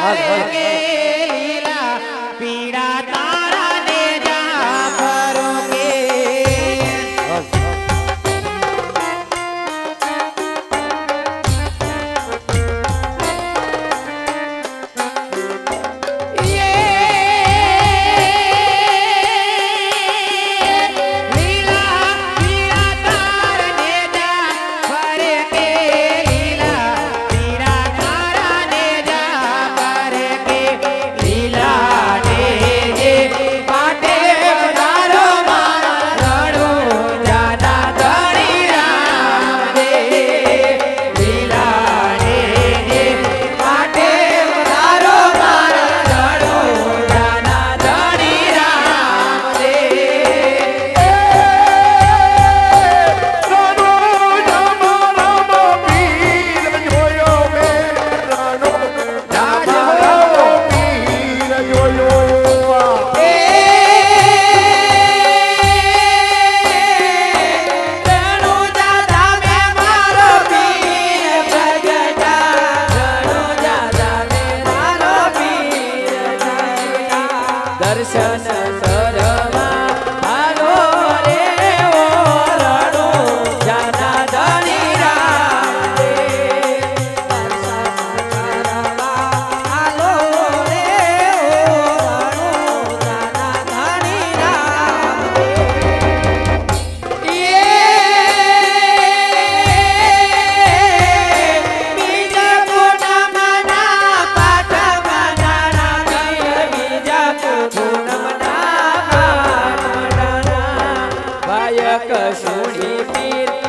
हर हर દર્શન સર કશુણી પીર